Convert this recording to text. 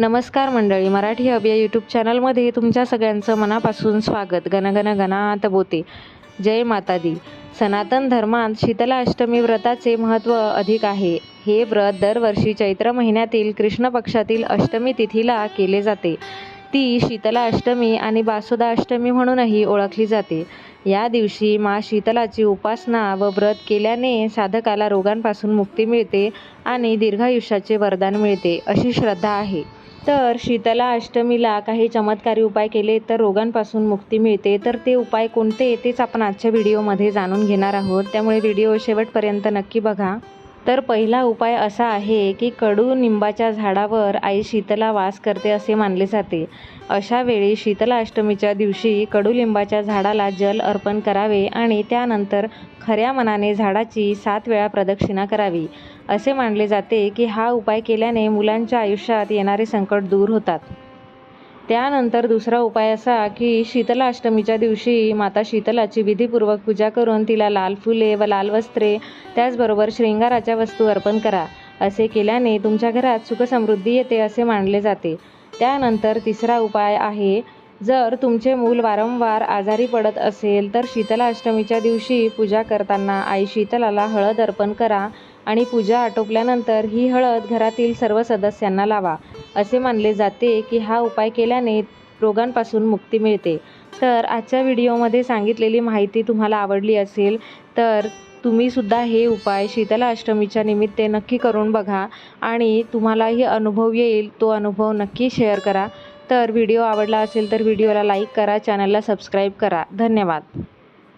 नमस्कार मंडळी मराठी अभिया यूट्यूब चॅनलमध्ये तुमच्या सगळ्यांचं मनापासून स्वागत. गणगण गणात बोते. जय माता दी सनातन धर्मात शीतला अष्टमी व्रताचे महत्त्व अधिक आहे. हे व्रत दरवर्षी चैत्र महिन्यातील कृष्ण पक्षातील अष्टमी तिथीला केले जाते. ती शीतला अष्टमी आणि बासुदा अष्टमी म्हणूनही ओळखली जाते. या दिवशी मा शीतलाची उपासना व व्रत केल्याने साधकाला रोगांपासून मुक्ती मिळते आणि दीर्घायुष्याचे वरदान मिळते अशी श्रद्धा आहे. तर शीतला अष्टमीला काही चमत्कारी उपाय केले तर रोगांपासून मुक्ती मिळते. तर ते उपाय कोणते? तेच आपण आजच्या व्हिडिओमध्ये जाणून घेणार आहोत. त्यामुळे व्हिडिओ शेवटपर्यंत नक्की बघा. तर पहिला उपाय असा आहे की कडू निंबाच्या झाडावर आई शीतला वास करते असे मानले जाते. अशा वेळी शीतला अष्टमीच्या दिवशी कडुलिंबाच्या झाडाला जल अर्पण करावे आणि त्यानंतर खऱ्या मनाने झाडाची सात वेळा प्रदक्षिणा करावी. असे मानले जाते की हा उपाय केल्याने मुलांच्या आयुष्यात येणारे संकट दूर होतात. त्यानंतर दुसरा उपाय असा की शीतलाष्टमीच्या दिवशी माता शीतलाची विधीपूर्वक पूजा करून तिला लाल फुले व लाल वस्त्रे त्याचबरोबर श्रृंगाराच्या वस्तू अर्पण करा. असे केल्याने तुमच्या घरात सुखसमृद्धी येते असे मानले जाते. त्यानंतर तिसरा उपाय आहे जर तुमचे मूल वारंवार आजारी पडत असेल तर शीतलाष्टमीच्या दिवशी पूजा करताना आई शीतलाला हळद अर्पण करा आणि पूजा आटोपल्यानंतर ही हळद घरातील सर्व सदस्यांना लावा. असे मानले जाते की हा उपाय केल्याने रोगांपासून मुक्ती मिळते. तर आजच्या व्हिडिओमध्ये सांगितलेली माहिती तुम्हाला आवडली असेल तर तुम्हीसुद्धा हे उपाय शीतला अष्टमीच्या निमित्ते नक्की करून बघा आणि तुम्हालाही अनुभव येईल तो अनुभव नक्की शेअर करा. तर व्हिडिओ आवडला असेल तर व्हिडिओला लाईक करा चॅनलला सबस्क्राईब करा. धन्यवाद.